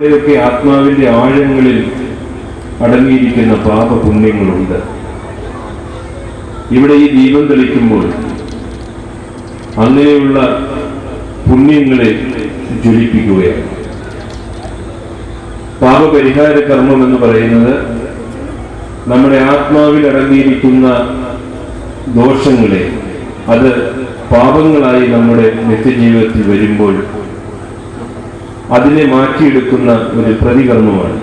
ഇവിടെയൊക്കെ ആത്മാവിന്റെ ആഴങ്ങളിൽ അടങ്ങിയിരിക്കുന്ന പാപപുണ്യങ്ങളുണ്ട്. ഇവിടെ ഈ ദീപം തെളിക്കുമ്പോൾ അങ്ങനെയുള്ള പുണ്യങ്ങളെ ജ്വലിപ്പിക്കുകയാണ്. പാപപരിഹാര കർമ്മം എന്ന് പറയുന്നത് നമ്മുടെ ആത്മാവിൽ അടങ്ങിയിരിക്കുന്ന ദോഷങ്ങളെ അത് പാപങ്ങളായി നമ്മുടെ നിത്യജീവിതത്തിൽ വരുമ്പോൾ അതിനെ മാറ്റിയെടുക്കുന്ന ഒരു പ്രതികർമ്മമാണ്.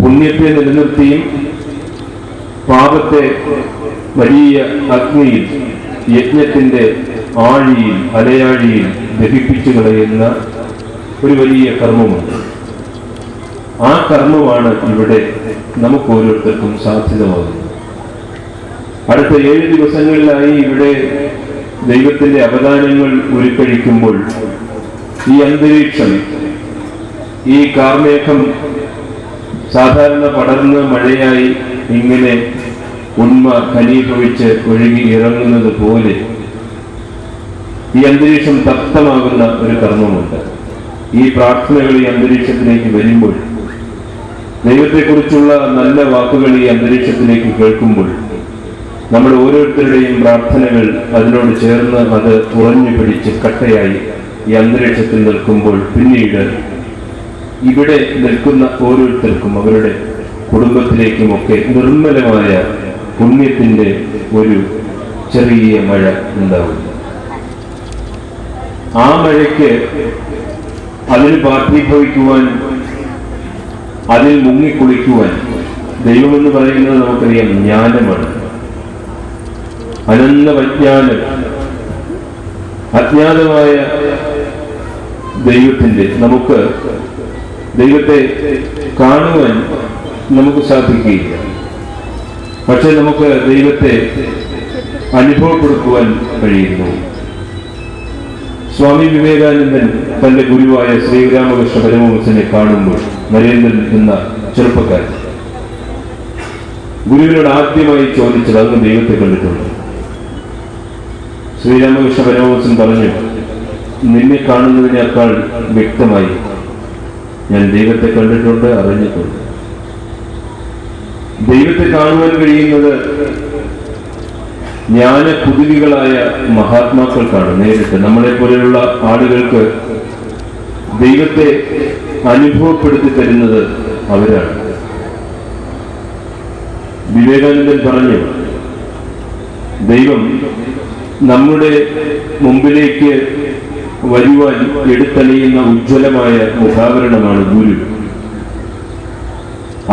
പുണ്യത്തെ നിലനിർത്തിയും പാപത്തെ വലിയ അഗ്നിയിൽ യജ്ഞത്തിന്റെ ആഴിയിൽ അലയാഴിയിൽ ദഹിപ്പിച്ചു കളയുന്ന ഒരു വലിയ കർമ്മമുണ്ട്. ആ കർമ്മമാണ് ഇവിടെ നമുക്ക് ഓരോരുത്തർക്കും സാധ്യതമാകുന്നത് അടുത്ത ഏഴ് ദിവസങ്ങളിലായി ഇവിടെ ദൈവത്തിന്റെ അവദാനങ്ങൾ ഉരുക്കഴിക്കുമ്പോൾ ഈ അന്തരീക്ഷം ഈ കാർമേഘം സാധാരണ പടർന്ന് മഴയായി ഇങ്ങനെ ഉന്മ ഖനീഭവിച്ച് ഒഴുകി ഇറങ്ങുന്നത് പോലെ ഈ അന്തരീക്ഷം തപ്തമാകുന്ന ഒരു കർമ്മമുണ്ട്. ഈ പ്രാർത്ഥനകൾ ഈ അന്തരീക്ഷത്തിലേക്ക് വരുമ്പോൾ ദൈവത്തെക്കുറിച്ചുള്ള നല്ല വാക്കുകൾ ഈ അന്തരീക്ഷത്തിലേക്ക് കേൾക്കുമ്പോൾ നമ്മൾ ഓരോരുത്തരുടെയും പ്രാർത്ഥനകൾ അതിനോട് ചേർന്ന് അത് ഉറഞ്ഞു പിടിച്ച് കട്ടയായി ഈ അന്തരീക്ഷത്തിൽ നിൽക്കുമ്പോൾ പിന്നീട് ഇവിടെ നിൽക്കുന്ന ഓരോരുത്തർക്കും അവരുടെ കുടുംബത്തിലേക്കുമൊക്കെ നിർമ്മലമായ പുണ്യത്തിന്റെ ഒരു ചെറിയ മഴ ഉണ്ടാവും. ആ മഴയ്ക്ക് അതിൽ പാർട്ടീഭവിക്കുവാൻ അതിൽ മുങ്ങിക്കുളിക്കുവാൻ ദൈവമെന്ന് പറയുന്നത് നമുക്കറിയാം ജ്ഞാനമാണ്. അനന്ത വജ്ഞാനം അജ്ഞാതമായ ദൈവത്തിന്റെ നമുക്ക് ദൈവത്തെ കാണുവാൻ നമുക്ക് സാധിക്കുകയില്ല. പക്ഷെ നമുക്ക് ദൈവത്തെ അനുഭവപ്പെടുത്തുവാൻ കഴിയുന്നു. സ്വാമി വിവേകാനന്ദൻ തന്റെ ഗുരുവായ ശ്രീരാമകൃഷ്ണ പരമഹംസനെ കാണുമ്പോൾ നരേന്ദ്രൻ എന്ന ചെറുപ്പക്കാരൻ ഗുരുവിനോട് ആദ്യമായി ചോദിച്ചത് അങ്ങ് ദൈവത്തെ കണ്ടിട്ടുണ്ട്. ശ്രീരാമകൃഷ്ണ പരമഹംസൻ പറഞ്ഞു നിന്നെ കാണുന്നതിനേക്കാൾ വ്യക്തമായി ഞാൻ ദൈവത്തെ കണ്ടിട്ടുണ്ട് അറിഞ്ഞിട്ടുണ്ട്. ദൈവത്തെ കാണുവാൻ കഴിയുന്നത് ജ്ഞാന കുതിരികളായ മഹാത്മാക്കൾക്കാണ് നേരിട്ട്. നമ്മളെ പോലെയുള്ള ആളുകൾക്ക് ദൈവത്തെ അനുഭവപ്പെടുത്തി തരുന്നത് അവരാണ്. വിവേകാനന്ദൻ പറഞ്ഞു ദൈവം നമ്മുടെ മുമ്പിലേക്ക് വരുവാൻ എടുത്തണിയുന്ന ഉജ്ജ്വലമായ മുഖാവരണമാണ് ഗുരു.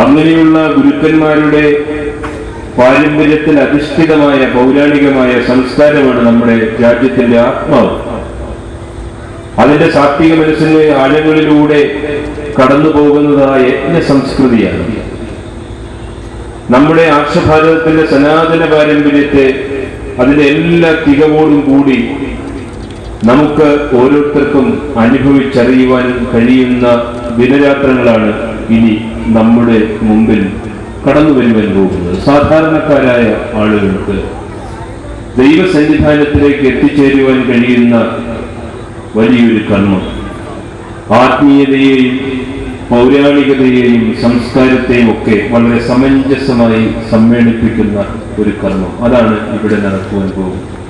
അങ്ങനെയുള്ള ഗുരുക്കന്മാരുടെ പാരമ്പര്യത്തിൽ അധിഷ്ഠിതമായ പൗരാണികമായ സംസ്കാരമാണ് നമ്മുടെ രാജ്യത്തിന്റെ ആത്മാവ്. അതിന്റെ സാത്വിക മനസ്സിന്റെ ആഴങ്ങളിലൂടെ കടന്നു പോകുന്നത് ആ യജ്ഞ സംസ്കൃതിയാണ്. നമ്മുടെ ആർഷഭാരതത്തിന്റെ സനാതന പാരമ്പര്യത്തെ അതിന്റെ എല്ലാ തികവോടും കൂടി നമുക്ക് ഓരോരുത്തർക്കും അനുഭവിച്ചറിയുവാൻ കഴിയുന്ന ദിനരാത്രങ്ങളാണ് ഇനി നമ്മുടെ മുമ്പിൽ കടന്നു വരുവാൻ പോകുന്നത്. സാധാരണക്കാരായ ആളുകൾക്ക് ദൈവസന്നിധാനത്തിലേക്ക് എത്തിച്ചേരുവാൻ കഴിയുന്ന വലിയൊരു കർമ്മം. ആത്മീയതയെയും പൗരാണികതയെയും സംസ്കാരത്തെയും ഒക്കെ വളരെ സമഞ്ജസമായി സമ്മേളിപ്പിക്കുന്ന ഒരു കർമ്മം. അതാണ് ഇവിടെ നടക്കുവാൻ പോകുന്നത്.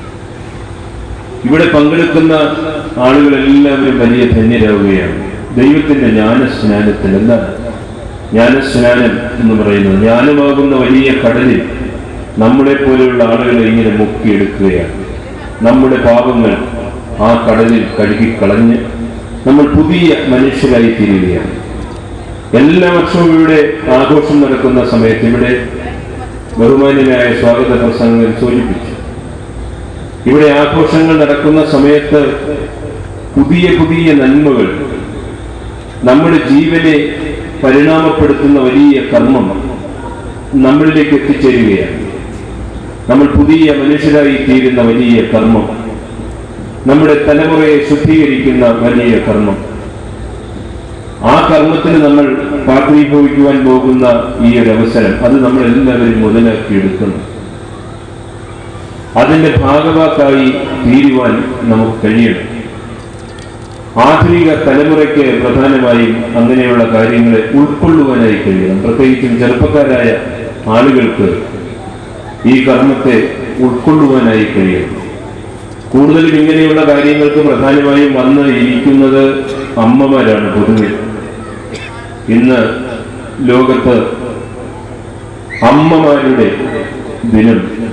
ഇവിടെ പങ്കെടുക്കുന്ന ആളുകളെല്ലാവരും വലിയ ധന്യരാവുകയാണ്. ദൈവത്തിന്റെ ജ്ഞാനസ്നാനത്തിൽ എന്താണ്? ജ്ഞാനസ്നാനം എന്ന് പറയുന്നത് ജ്ഞാനമാകുന്ന വലിയ കടലിൽ നമ്മളെ പോലെയുള്ള ആളുകളെ ഇങ്ങനെ മുക്കിയെടുക്കുകയാണ്. നമ്മുടെ പാപങ്ങൾ ആ കടലിൽ കഴുകിക്കളഞ്ഞ് നമ്മൾ പുതിയ മനുഷ്യരായി തീരുകയാണ്. എല്ലാ വർഷവും ഇവിടെ ആഘോഷം നടക്കുന്ന സമയത്ത് ഇവിടെ ബഹുമാന്യനായ സ്വാഗത പ്രസംഗങ്ങൾ സൂചിപ്പിച്ചു. ഇവിടെ ആഘോഷങ്ങൾ നടക്കുന്ന സമയത്ത് പുതിയ പുതിയ നന്മകൾ നമ്മുടെ ജീവനെ പരിണാമപ്പെടുത്തുന്ന വലിയ കർമ്മം നമ്മളിലേക്ക് എത്തിച്ചേരുകയാണ്. നമ്മൾ പുതിയ മനുഷ്യരായി തീരുന്ന വലിയ കർമ്മം നമ്മുടെ തലമുറയെ ശുദ്ധീകരിക്കുന്ന വലിയ കർമ്മം. ആ കർമ്മത്തിന് നമ്മൾ പാത്രീഭവിക്കുവാൻ പോകുന്ന ഈ ഒരു അവസരം അത് നമ്മൾ എല്ലാവരും മുതലാക്കിയെടുക്കണം അതിന്റെ ഭാഗവാക്കായി തീരുവാൻ നമുക്ക് കഴിയണം. ആധുനിക തലമുറയ്ക്ക് പ്രധാനമായും അങ്ങനെയുള്ള കാര്യങ്ങളെ ഉൾക്കൊള്ളുവാനായി കഴിയണം. പ്രത്യേകിച്ചും ചെറുപ്പക്കാരായ ആളുകൾക്ക് ഈ കർമ്മത്തെ ഉൾക്കൊള്ളുവാനായി കഴിയണം. കൂടുതലും ഇങ്ങനെയുള്ള കാര്യങ്ങൾക്ക് പ്രധാനമായും വന്ന് ഇരിക്കുന്നത് അമ്മമാരാണ് പൊതുവെ. ഇന്ന് ലോകത്ത് അമ്മമാരുടെ ദിനം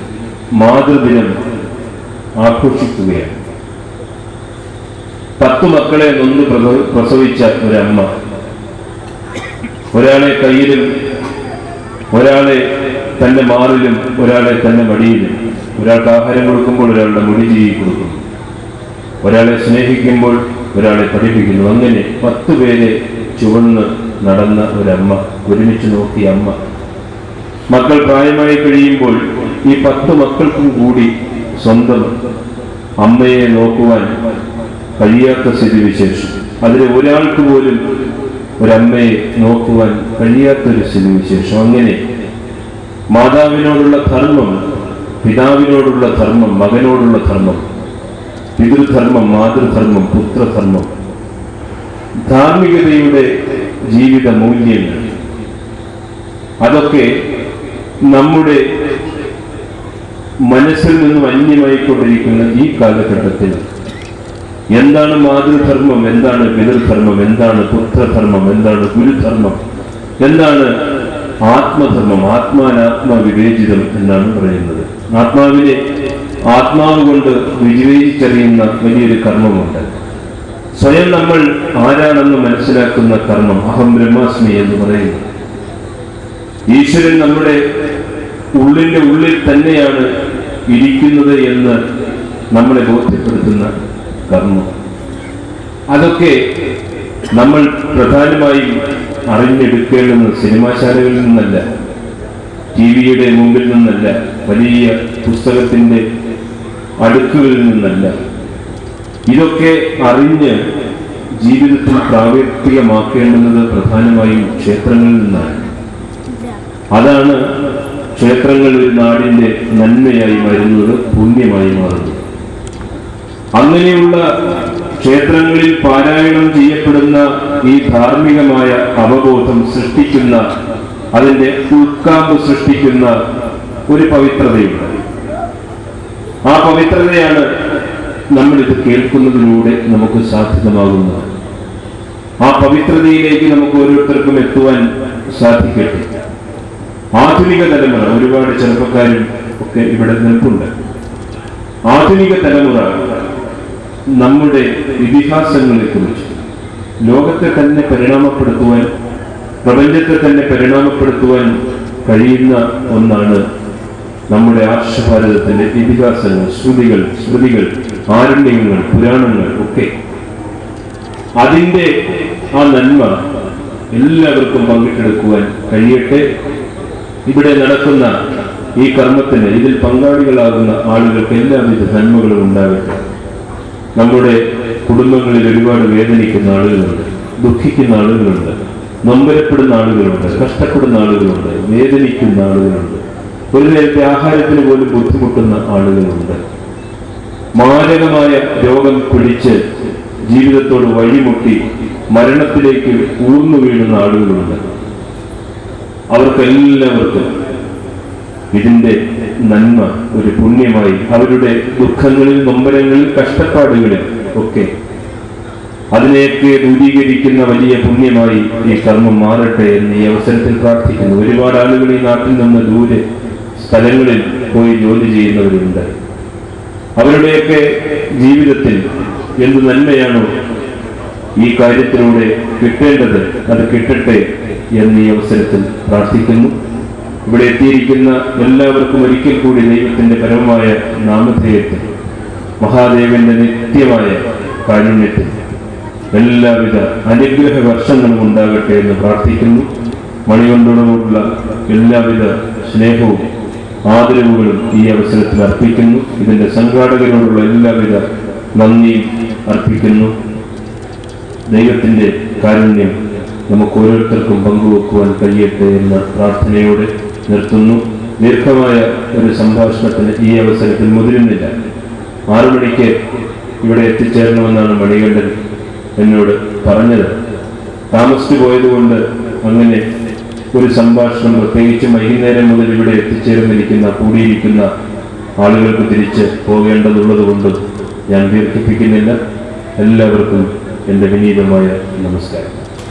മാതൃദിനം ആഘോഷിക്കുകയാണ്. പത്തു മക്കളെ നൊന്ന് പ്രസവ- പ്രസവിച്ച ഒരമ്മ. ഒരാളെ കയ്യിലും ഒരാളെ തന്റെ മാറിലും ഒരാളെ തന്റെ മടിയിലും. ഒരാൾക്ക് ആഹാരം കൊടുക്കുമ്പോൾ ഒരാളുടെ മുടി ജീവി കൊടുക്കുന്നു. ഒരാളെ സ്നേഹിക്കുമ്പോൾ ഒരാളെ പഠിപ്പിക്കുന്നു. അങ്ങനെ പത്ത് പേരെ ചുവന്ന് നടന്ന ഒരമ്മ ഒരുമിച്ച് നോക്കിയ അമ്മ. മക്കൾ പ്രായമായി കഴിയുമ്പോൾ ഈ പത്ത് മക്കൾക്കും കൂടി സ്വന്തം അമ്മയെ നോക്കുവാൻ കഴിയാത്ത സ്ഥിതിവിശേഷം. അതിലെ ഒരാൾക്ക് പോലും ഒരമ്മയെ നോക്കുവാൻ കഴിയാത്തൊരു സ്ഥിതിവിശേഷം. അങ്ങനെ മാതാവിനോടുള്ള ധർമ്മം പിതാവിനോടുള്ള ധർമ്മം മകനോടുള്ള ധർമ്മം പിതൃധർമ്മം മാതൃധർമ്മം പുത്രധർമ്മം ധാർമ്മികതയുടെ ജീവിത മൂല്യങ്ങൾ അതൊക്കെ നമ്മുടെ മനസ്സിൽ നിന്നും അന്യമായിക്കൊണ്ടിരിക്കുന്ന ഈ കാലഘട്ടത്തിൽ എന്താണ് മാതൃധർമ്മം എന്താണ് പിതൃധർമ്മം എന്താണ് പുത്രധർമ്മം എന്താണ് ഗുരുധർമ്മം എന്താണ് ആത്മധർമ്മം ആത്മാനാത്മ വിവേചിതം എന്നാണ് പറയുന്നത്. ആത്മാവിനെ ആത്മാവ് കൊണ്ട് വിവേചിച്ചറിയുന്ന വലിയൊരു കർമ്മമുണ്ട്. സ്വയം നമ്മൾ ആരാണെന്ന് മനസ്സിലാക്കുന്ന കർമ്മം അഹം ബ്രഹ്മാസ്മി എന്ന് പറയുന്നു. ഈശ്വരൻ നമ്മുടെ ഉള്ളിന്റെ ഉള്ളിൽ തന്നെയാണ് ഇരിക്കുന്നത് എന്ന് നമ്മളെ ബോധ്യപ്പെടുത്തുന്ന കർമ്മം. അതൊക്കെ നമ്മൾ പ്രധാനമായും അറിഞ്ഞെടുക്കേണ്ടുന്നത് സിനിമാശാലകളിൽ നിന്നല്ല ടി വിയുടെ മുമ്പിൽ നിന്നല്ല വലിയ പുസ്തകത്തിന്റെ അടുക്കുകളിൽ നിന്നല്ല. ഇതൊക്കെ അറിഞ്ഞ് ജീവിതത്തിൽ പ്രാവർത്തികമാക്കേണ്ടുന്നത് പ്രധാനമായും ക്ഷേത്രങ്ങളിൽ നിന്നാണ്. അതാണ് ക്ഷേത്രങ്ങൾ ഒരു നാടിന്റെ നന്മയായി മാറുന്നത് പുണ്യമായി മാറുന്നു. അങ്ങനെയുള്ള ക്ഷേത്രങ്ങളിൽ പാരായണം ചെയ്യപ്പെടുന്ന ഈ ധാർമ്മികമായ അവബോധം സൃഷ്ടിക്കുന്ന അതിന്റെ ഉൾക്കാമ്പ് സൃഷ്ടിക്കുന്ന ഒരു പവിത്രതയുണ്ട്. ആ പവിത്രതയാണ് നമ്മളിത് കേൾക്കുന്നതിലൂടെ നമുക്ക് സാധ്യതമാകുന്നത് ആ പവിത്രതയിലേക്ക് നമുക്ക് ഓരോരുത്തർക്കും എത്തുവാൻ സാധിക്കട്ടെ. ആധുനിക തലമുറ ഒരുപാട് ചെറുപ്പക്കാരും ഒക്കെ ഇവിടെ നിൽപ്പുണ്ട്. ആധുനിക തലമുറ നമ്മുടെ ഇതിഹാസങ്ങളെ കുറിച്ച് ലോകത്തെ തന്നെ പരിണാമപ്പെടുത്തുവാൻ പ്രപഞ്ചത്തെ തന്നെ പരിണാമപ്പെടുത്തുവാൻ കഴിയുന്ന ഒന്നാണ് നമ്മുടെ ആർഷഭാരതത്തിന്റെ ഇതിഹാസങ്ങൾ ശ്രുതികൾ സ്മൃതികൾ ആരണ്യങ്ങൾ പുരാണങ്ങൾ ഒക്കെ. അതിന്റെ ആ നന്മ എല്ലാവർക്കും പങ്കിട്ടെടുക്കുവാൻ കഴിയട്ടെ. ഇവിടെ നടക്കുന്ന ഈ കർമ്മത്തിന് ഇതിൽ പങ്കാളികളാകുന്ന ആളുകൾക്ക് എല്ലാവിധ നന്മകളും ഉണ്ടാകട്ടെ. നമ്മുടെ കുടുംബങ്ങളിൽ ഒരുപാട് വേദനിക്കുന്ന ആളുകളുണ്ട് ദുഃഖിക്കുന്ന ആളുകളുണ്ട് നൊമ്പരപ്പെടുന്ന ആളുകളുണ്ട് കഷ്ടപ്പെടുന്ന ആളുകളുണ്ട് വേദനിക്കുന്ന ആളുകളുണ്ട്. ഒരു നേരത്തെ ആഹാരത്തിന് പോലും ബുദ്ധിമുട്ടുന്ന ആളുകളുണ്ട്. മാരകമായ രോഗം പിടിച്ച് ജീവിതത്തോട് വഴിമുട്ടി മരണത്തിലേക്ക് ഊർന്നു വീഴുന്ന ആളുകളുണ്ട്. അവർക്കെല്ലാവർക്കും ഇതിന്റെ നന്മ ഒരു പുണ്യമായി അവരുടെ ദുഃഖങ്ങളിൽ നൊമ്പരങ്ങളിൽ കഷ്ടപ്പാടുകളിൽ ഒക്കെ അതിനെയൊക്കെ ദൂരീകരിക്കുന്ന വലിയ പുണ്യമായി ഈ കർമ്മം മാറട്ടെ എന്ന് ഈ അവസരത്തിൽ പ്രാർത്ഥിക്കുന്നു. ഒരുപാട് ആളുകൾ ഈ നാട്ടിൽ നിന്ന് ദൂരെ സ്ഥലങ്ങളിൽ പോയി ജോലി ചെയ്യുന്നവരുണ്ട്. അവരുടെയൊക്കെ ജീവിതത്തിൽ എന്ത് നന്മയാണോ ഈ കാര്യത്തിലൂടെ കിട്ടേണ്ടത് അത് കിട്ടട്ടെ എന്ന് ഈ അവസരത്തിൽ പ്രാർത്ഥിക്കുന്നു. ഇവിടെ എത്തിയിരിക്കുന്ന എല്ലാവർക്കും ഒരിക്കൽ കൂടി ദൈവത്തിന്റെ പരമമായ നാമധേയത്തിൽ മഹാദേവന്റെ നിത്യമായ കാരുണ്യത്തിൽ എല്ലാവിധ അനുഗ്രഹ വർഷങ്ങളും ഉണ്ടാകട്ടെ എന്ന് പ്രാർത്ഥിക്കുന്നു. മണികൊണ്ടോടുള്ള എല്ലാവിധ സ്നേഹവും ആദരവുകളും ഈ അവസരത്തിൽ അർപ്പിക്കുന്നു. ഇതിന്റെ സംഘാടകരോടുള്ള എല്ലാവിധ നന്ദിയും അർപ്പിക്കുന്നു. ദൈവത്തിന്റെ കാരുണ്യം നമുക്ക് ഓരോരുത്തർക്കും പങ്കുവെക്കുവാൻ കഴിയട്ടെ എന്ന പ്രാർത്ഥനയോടെ നിർത്തുന്നു. ദീർഘമായ ഒരു സംഭാഷണത്തിന് ഈ അവസരത്തിൽ മുതിരുന്നില്ല. ആറു മണിക്ക് ഇവിടെ എത്തിച്ചേരണമെന്നാണ് മണികണ്ഠൻ എന്നോട് പറഞ്ഞത്. താമസിച്ചു പോയതുകൊണ്ട് അങ്ങനെ ഒരു സംഭാഷണം പ്രത്യേകിച്ച് വൈകുന്നേരം മുതൽ ഇവിടെ എത്തിച്ചേർന്നിരിക്കുന്ന കൂടിയിരിക്കുന്ന ആളുകൾക്ക് തിരിച്ച് പോകേണ്ടതുള്ളത് കൊണ്ട് ഞാൻ ദീർഘിപ്പിക്കുന്നില്ല. എല്ലാവർക്കും എന്റെ വിനീതമായ നമസ്കാരം.